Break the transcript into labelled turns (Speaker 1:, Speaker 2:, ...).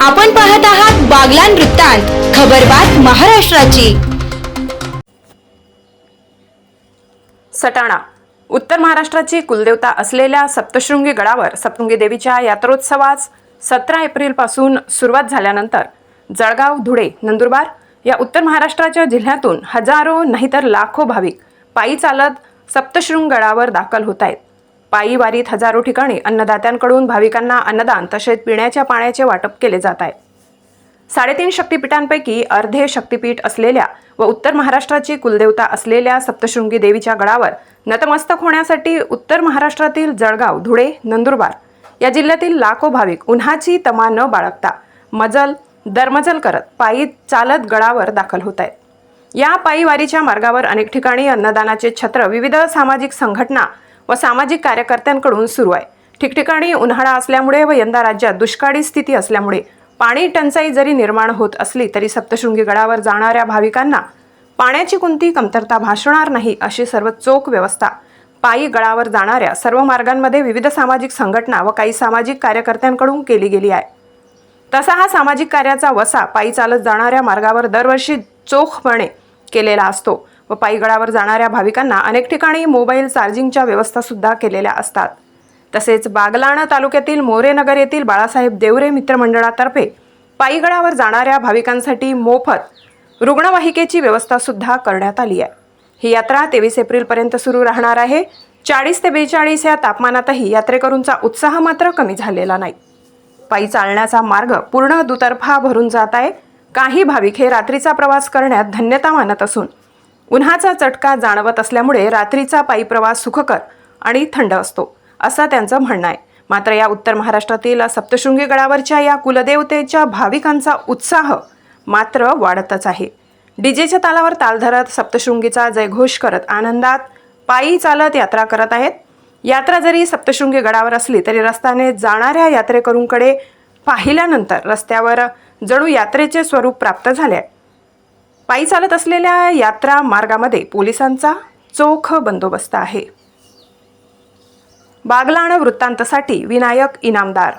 Speaker 1: आपण पाहत आहात बागलान वृत्तांत खबरबात महाराष्ट्राची.
Speaker 2: सटाणा. उत्तर महाराष्ट्राची कुलदेवता असलेल्या सप्तशृंगी गडावर सप्तृंगी देवीच्या यात्रोत्सवास सतरा एप्रिलपासून सुरुवात झाल्यानंतर जळगाव धुळे नंदुरबार या उत्तर महाराष्ट्राच्या जिल्ह्यातून हजारो नाहीतर लाखो भाविक पायी चालत सप्तशृंग गडावर दाखल होत आहेत. पायी वारीत हजारो ठिकाणी अन्नदात्यांकडून भाविकांना अन्नदान तसेच पिण्याच्या पाण्याचे वाटप केले जात आहे. साडेतीन शक्तिपीठांपैकी अर्धे शक्तिपीठ असलेल्या व उत्तर महाराष्ट्राची कुलदेवता असलेल्या सप्तशृंगी देवीच्या गडावर नतमस्तक होण्यासाठी उत्तर महाराष्ट्रातील जळगाव धुळे नंदुरबार या जिल्ह्यातील लाखो भाविक उन्हाची तमा न बाळगता मजल दरमजल करत पायी चालत गडावर दाखल होत आहेत. या पायी वारीच्या मार्गावर अनेक ठिकाणी अन्नदानाचे छत्र विविध सामाजिक संघटना व सामाजिक कार्यकर्त्यांकडून सुरू आहे. ठिकठिकाणी उन्हाळा असल्यामुळे व यंदा राज्यात दुष्काळी स्थिती असल्यामुळे पाणी टंचाई जरी निर्माण होत असली तरी सप्तशृंगी गडावर जाणाऱ्या भाविकांना पाण्याची कोणती कमतरता भासणार नाही अशी सर्व चोख व्यवस्था पायी गडावर जाणाऱ्या सर्व मार्गांमध्ये विविध सामाजिक संघटना व काही सामाजिक कार्यकर्त्यांकडून केली गेली आहे. तसा हा सामाजिक कार्याचा वसा पायी चालत जाणाऱ्या मार्गावर दरवर्षी चोखपणे केलेला असतो. व पायीगडावर जाणाऱ्या भाविकांना अनेक ठिकाणी मोबाईल चार्जिंगच्या व्यवस्था सुद्धा केलेल्या असतात. तसेच बागलाण तालुक्यातील मोरेनगर येथील बाळासाहेब देवरे मित्रमंडळातर्फे पायीगडावर जाणाऱ्या भाविकांसाठी मोफत रुग्णवाहिकेची व्यवस्था सुद्धा करण्यात आली आहे. ही यात्रा तेवीस एप्रिलपर्यंत सुरू राहणार आहे. चाळीस ते बेचाळीस या तापमानातही यात्रेकरूंचा उत्साह मात्र कमी झालेला नाही. पायी चालण्याचा मार्ग पूर्ण दुतर्फा भरून जात आहे. काही भाविक हे रात्रीचा प्रवास करण्यात धन्यता मानत असून उन्हाचा चटका जाणवत असल्यामुळे रात्रीचा पायी प्रवास सुखकर आणि थंड असतो असं त्यांचं म्हणणं आहे. मात्र या उत्तर महाराष्ट्रातील सप्तशृंगी गडावरच्या या कुलदेवतेच्या भाविकांचा उत्साह मात्र वाढतच आहे. डीजेच्या तालावर ताल धरत सप्तशृंगीचा जयघोष करत आनंदात पायी चालत यात्रा करत आहेत. यात्रा जरी सप्तशृंगी गडावर असली तरी रस्त्याने जाणाऱ्या यात्रेकरूंकडे पाहिल्यानंतर रस्त्यावर जणू यात्रेचे स्वरूप प्राप्त झाले आहे. पायी चालत असलेल्या यात्रा मार्गामध्ये पोलिसांचा चोख बंदोबस्त आहे. बागलाण वृत्तांतसाठी विनायक इनामदार